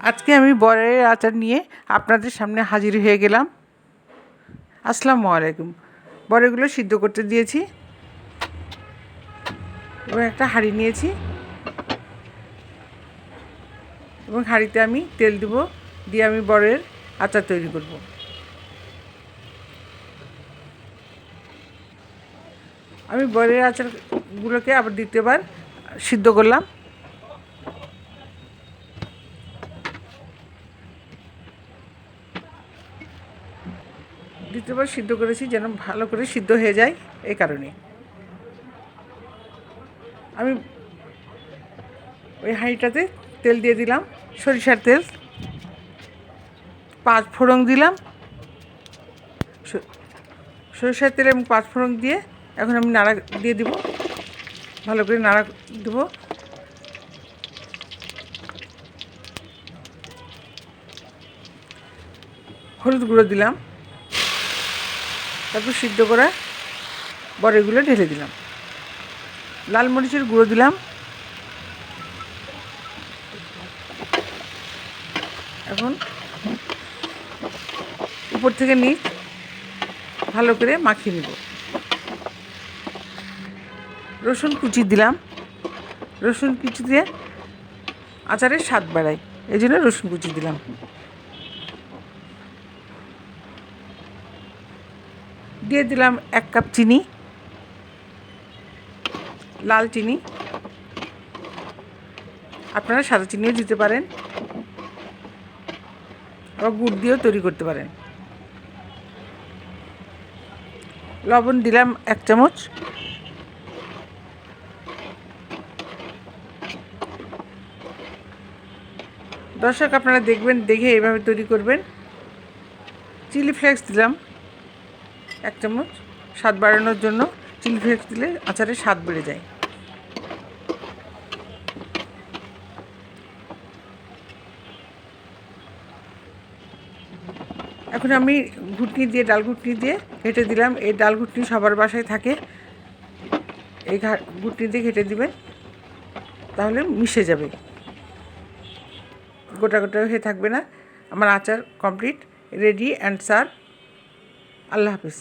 আজকে আমি বরের আচার নিয়ে আপনাদের সামনে হাজির হয়ে গেলাম। আসসালামু আলাইকুম। বড়েগুলো সিদ্ধ করতে দিয়েছি। এবং একটা হাঁড়ি নিয়েছি। এবং হাঁড়িতে আমি তেল দেব দিয়ে আমি বরের আচার তৈরি করব। আমি বরের আচারগুলোকে আবার দ্বিতীয়বার সিদ্ধ করলাম। দ্বিতীয়বার সিদ্ধ করেছি, যেন ভালো করে সিদ্ধ হয়ে যায় এই কারণে আমি ওই হাঁড়িটাতে তেল দিয়ে দিলাম, সরিষার তেল, পাঁচ ফোড়ন দিলাম। সরিষার তেল এবং পাঁচ ফোড়ন দিয়ে এখন আমি নাড়া দিয়ে দিব, ভালো করে নাড়া দেবো। হলুদ গুঁড়ো দিলাম। তারপর সিদ্ধ করা বড়িগুলো ঢেলে দিলাম। লাল মরিচের গুঁড়ো দিলাম। এখন উপর থেকে নিচ ভালো করে মাখিয়ে নেব। রসুন কুচি দিলাম। রসুন কুচি দিয়ে আচারের স্বাদ বাড়ায় এই জন্য রসুন কুচি দিলাম। দিয়ে দিলাম এক কাপ চিনি, লাল চিনি। আপনারা সাদা চিনিও দিতে পারেন আবার গুড় দিয়েও তৈরি করতে পারেন। লবণ দিলাম এক চামচ। দর্শক, আপনারা দেখবেন, দেখে এভাবে তৈরি করবেন। চিলি ফ্লেক্স দিলাম। এক চামচ স্বাদ বাড়ানোর জন্য চিলি ফ্লেক্স দিলে আচারের স্বাদ বেড়ে যায়। এখন আমি ঘুটনি দিয়ে, ডাল ঘুটনি দিয়ে ঘেটে দিলাম। এই ডাল ঘুটনি সবার বাসায় থাকে। এই ঘুটনি দিয়ে ঘেটে দিবেন। তাহলে মিশে যাবে। গোটা গোটা হয়ে থাকবে না। আমার আচার কমপ্লিট, রেডি অ্যান্ড সার্ভ। আল্লাহ হাফিজ।